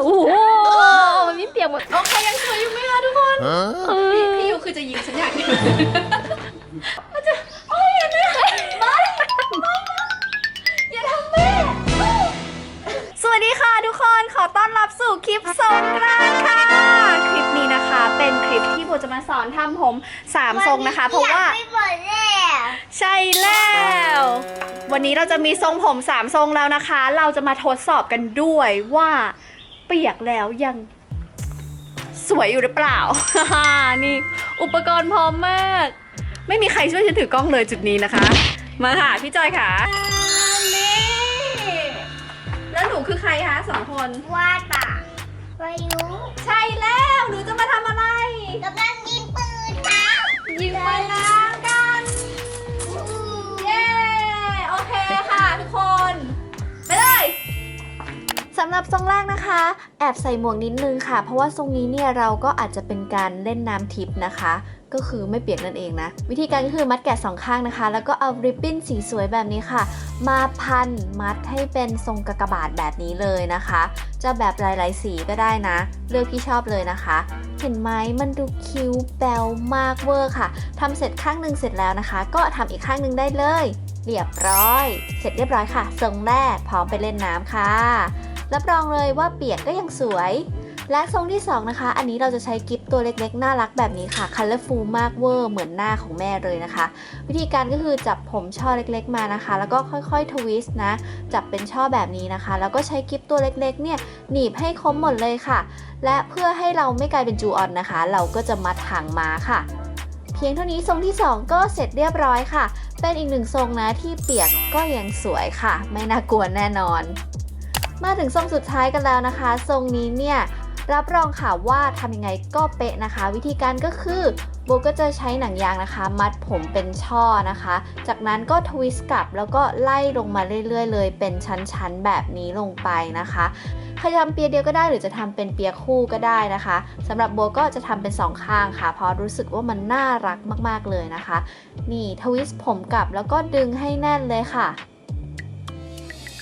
โอ้โหมันมีเปียกหมดโอเคยังสวยอยู่ไหมคะทุกคนพี่พี่ยูคือจะยิงฉันอย่างเดียมันจะโอ้ยอย่านะไม่ไม่อย่าทำแม่สวัสดีค่ะทุกคนขอต้อนรับสู่คลิปสงกรานค่ะ คลิปนี้นะคะ เป็นคลิปที่โบจะมาสอนทำผมสามทรงนะคะ เพราะว่า ไม่หมดแล้ใช่แล้ว วันนี้เราจะมีทรงผมสามทรงแล้วนะคะ เราจะมาทดสอบกันด้วยว่า ปียกแล้วยังสวยอยู่หรือเปล่า นี่อุปกรณ์พร้อมมาก ไม่มีใครช่วยฉันถือกล้องเลยจุดนี้นะคะ มาค่ะ พี่จอยค่ะนี่แล้วหนูคือใครคะสองคนวาดปะวายุ ใช่แล้ว หนูจะมาทำอะไรกำลังำหรับทรงแรกนะคะ แอบใส่หมวกนิดนึงค่ะ เพราะว่าทรงนี้เนี่ยเราก็อาจจะเป็นการเล่นน้ำทิพย์นะคะ ก็คือไม่เปียกนั่นเองนะ วิธีการก็คือมัดแกะสองข้างนะคะ แล้วก็เอาริบบิ้นสีสวยแบบนี้ค่ะ มาพันมัดให้เป็นทรงกากบาทแบบนี้เลยนะคะ จะแบบหลายๆสีก็ได้นะ เลือกที่ชอบเลยนะคะเห็นไหมมันดูคิ้วแบวมากเวอร์ค่ะทำเสร็จข้างหนึ่งเสร็จแล้วนะคะ ก็ทำอีกข้างหนึ่งได้เลย เรียบร้อย เสร็จเรียบร้อยค่ะทรงแรกพร้อมไปเล่นน้ำค่ะ รับรองเลยว่าเปียกก็ยังสวย และทรงที่ 2 นะคะ อันนี้เราจะใช้กิฟตัวเล็กๆ น่ารักแบบนี้ค่ะ colorful มากเวอร์เหมือนหน้าของแม่เลยนะคะ วิธีการก็คือจับผมช่อเล็กๆมานะคะ แล้วก็ค่อยๆทวิสต์นะ จับเป็นช่อแบบนี้นะคะ แล้วก็ใช้กิฟตัวเล็กๆเนี่ยหนีบให้คมหมดเลยค่ะ และเพื่อให้เราไม่กลายเป็นจูออนนะคะ เราก็จะมัดหางม้าค่ะเพียงเท่านี้ทรงที่ 2 ก็เสร็จเรียบร้อยค่ะ เป็นอีกหนึ่งทรงนะที่เปียกก็ยังสวยค่ะ ไม่น่ากลัวแน่นอน มาถึงทรงสุดท้ายกันแล้วนะคะ ทรงนี้เนี่ยรับรองค่ะว่าทำยังไงก็เป๊ะนะคะ วิธีการก็คือโบก็จะใช้หนังยางนะคะ มัดผมเป็นช่อนะคะ จากนั้นก็ทวิสต์กลับแล้วก็ไล่ลงมาเรื่อยๆ เลยเป็นชั้นๆแบบนี้ลงไปนะคะใครทำเปียเดียวก็ได้หรือจะทำเป็นเปียคู่ก็ได้นะคะสำหรับโบก็จะทำเป็นสองข้างค่ะ เพราะรู้สึกว่ามันน่ารักมากๆเลยนะคะ นี่ทวิสต์ผมกลับแล้วก็ดึงให้แน่นเลยค่ะ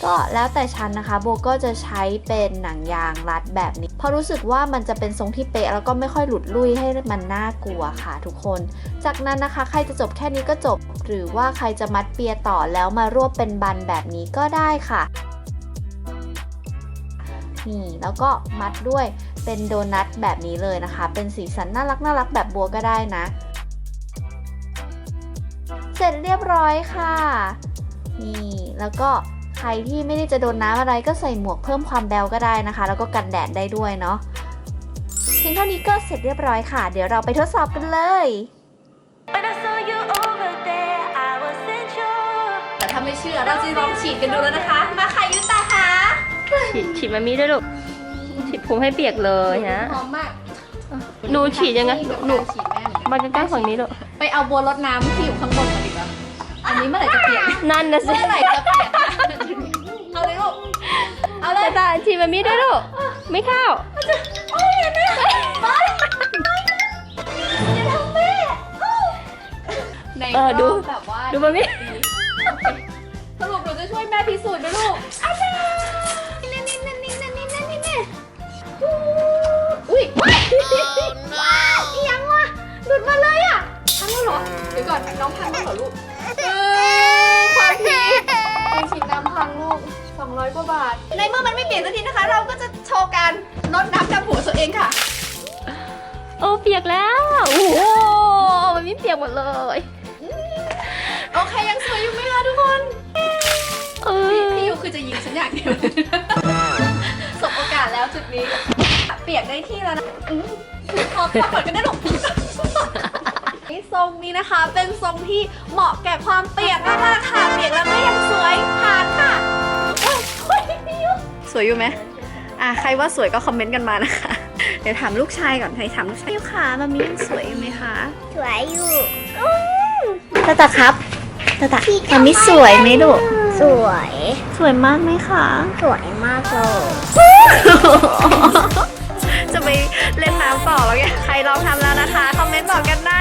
ก็แล้วแต่ชั้นนะคะโบก็จะใช้เป็นหนังยางรัดแบบนี้ เพราะรู้สึกว่ามันจะเป็นทรงที่เป๊ะแล้วก็ไม่ค่อยหลุดลุ่ยให้มันน่ากลัวค่ะทุกคน จากนั้นนะคะใครจะจบแค่นี้ก็จบ หรือว่าใครจะมัดเปียต่อแล้วมารวบเป็นบันแบบนี้ก็ได้ค่ะนี่แล้วก็มัดด้วยเป็นโดนัทแบบนี้เลยนะคะ เป็นสีสันน่ารักน่ารักแบบบัวก็ได้นะ เสร็จเรียบร้อยค่ะ นี่แล้วก็ ใครที่ไม่ได้จะโดนน้ำอะไรก็ใส่หมวกเพิ่มความแบวก็ได้นะคะ แล้วก็กันแดดได้ด้วยเนาะเพียงเท่านี้ก็เสร็จเรียบร้อยค่ะ เดี๋ยวเราไปทดสอบกันเลย When I saw you over there, I wasn't sure. แต่ถ้าไม่เชื่อเราจะลองฉีดกันดูแล้วนะคะ มาค่ะยุตาค่ะฉีดฉีดมามีด้วยลูกฉีดผมให้เปียกเลยนะหอมมากหนูฉีดยังไงหนูฉีดแม่เหมือนกันมาใกล้ๆฝั่งนี้ลูกไปเอาบัวรดน้ำที่อยู่ข้างบนมาดีกว่าอันนี้เมื่อไหร่จะเปลี่ยนนั่นนะสิเมื่อไหร่จะเปลี่ยน มามีด้วยลูก ไม่เข้าโอ้ยอย่านะไม่ไม่นะอย่าทำแม่ในเออดู แบบว่าดูมามีสรุปหนูจะช่วยแม่พิสูจน์นะลูกอาจารย์นี่นี่นี่นี่นี่นี่นี่นี่อุ้ยว้าวอีหยังวะหลุดมาเลยอะพังแล้วเหรอ เดี๋ยวก่อนน้องพังแล้วเหรอลูก กว่าบาท ในเมื่อมันไม่เปลี่ยนสักทีนะคะ เราก็จะโชว์การลดน้ำดำหัวตัวเองค่ะ โอ้เปียกแล้วโอ้โหมันมีเปียกหมดเลยโอเคยังสวยอยู่ไหมคะทุกคนเอพี่อพี่ยูคือจะยิงฉันอย่างเดียวสบโอกาสแล้วจุดนี้ เปียกได้ที่แล้วนะอืมพอพอเปิดกันได้หรอกนี่ทรงนี้นะคะ เป็นทรงที่เหมาะแก่ความเปียกมากๆค่ะเปียกแล้ว วยอยู่ไหมอะใครว่าสวยก็คอมเมนต์กันมานะคะ เดี๋ยวถามลูกชายก่อนใครถามลูกชายยูค่ะมามียังสวยอยู่ไหมคะสวยอยู่ตาตาครับตาตามามีสวยไหมลูกสวย สวยมากไหมคะ สวยมากเลยจะไปเล่นน้ำต่อแล้วไงใครลองทำแล้วนะคะ คอมเมนต์บอกกันได้